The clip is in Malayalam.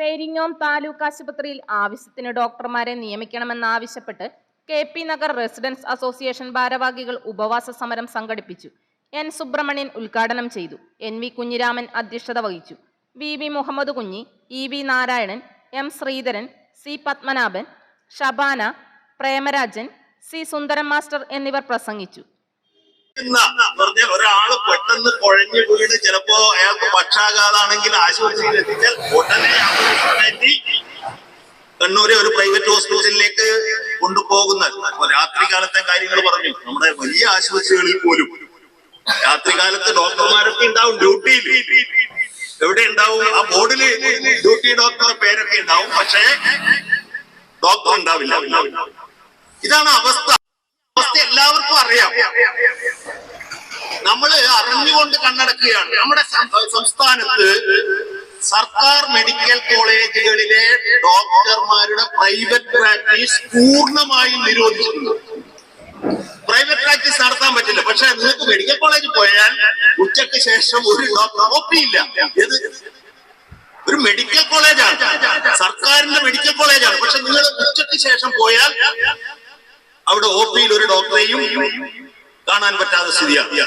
പെരിങ്ങോം താലൂക്ക് ആശുപത്രിയിൽ ആവശ്യത്തിന് ഡോക്ടർമാരെ നിയമിക്കണമെന്നാവശ്യപ്പെട്ട് K P Nagar residence association ഭാരവാഹികൾ ഉപവാസ സമരം സംഘടിപ്പിച്ചു. എൻ സുബ്രഹ്മണ്യൻ ഉദ്ഘാടനം ചെയ്തു. എൻ വി കുഞ്ഞിരാമൻ അധ്യക്ഷത വഹിച്ചു. V V Muhammad Kunhi E V Narayanan M Sreedharan C Padmanabhan Shabana Premarajan C Sundaran master എന്നിവർ പ്രസംഗിച്ചു. പറഞ്ഞാൽ ഒരാൾ പെട്ടെന്ന് കുഴഞ്ഞു വീണ് ചിലപ്പോ അയാൾക്ക് പക്ഷാഘാതാണെങ്കിൽ ആശുപത്രിയിൽ എത്തിച്ചാൽ ഉടനെ ആംബുലൻസ് കണ്ണൂരെ ഒരു പ്രൈവറ്റ് ഹോസ്പിറ്റലിലേക്ക് കൊണ്ടുപോകുന്ന രാത്രി കാലത്തെ കാര്യങ്ങൾ പറഞ്ഞു. നമ്മുടെ വലിയ ആശുപത്രികളിൽ പോലും രാത്രി കാലത്ത് ഡോക്ടർമാരൊക്കെ ഉണ്ടാവും ഡ്യൂട്ടിയിൽ. എവിടെ ഉണ്ടാവും? ആ ബോർഡിൽ ഡ്യൂട്ടി ഡോക്ടറുടെ പേരൊക്കെ ഉണ്ടാവും. പക്ഷേ ഡോക്ടർ ഉണ്ടാവില്ല. ഇതാണ് അവസ്ഥ. അവസ്ഥ എല്ലാവർക്കും അറിയാം. അറിഞ്ഞുകൊണ്ട് കണ്ണടക്കുകയാണ്. നമ്മുടെ സംസ്ഥാനത്ത് സർക്കാർ മെഡിക്കൽ കോളേജുകളിലെ ഡോക്ടർമാരുടെ പ്രൈവറ്റ് പ്രാക്ടീസ് പൂർണമായും നിരോധിക്കുന്നു. പ്രൈവറ്റ് പ്രാക്ടീസ് നടത്താൻ പറ്റില്ല. പക്ഷെ നിങ്ങൾക്ക് മെഡിക്കൽ കോളേജിൽ പോയാൽ ഉച്ചയ്ക്ക് ശേഷം ഒരു ഡോക്ടർ ഒപ്പിയില്ല. ഒരു മെഡിക്കൽ കോളേജാണ്. സർക്കാരിന്റെ മെഡിക്കൽ കോളേജാണ്. പക്ഷെ നിങ്ങൾ ഉച്ചയ്ക്ക് ശേഷം പോയാൽ അവിടെ ഒ പിയിൽ ഒരു ഡോക്ടറെയും കാണാൻ പറ്റാത്ത സ്ഥിതിയാണ്.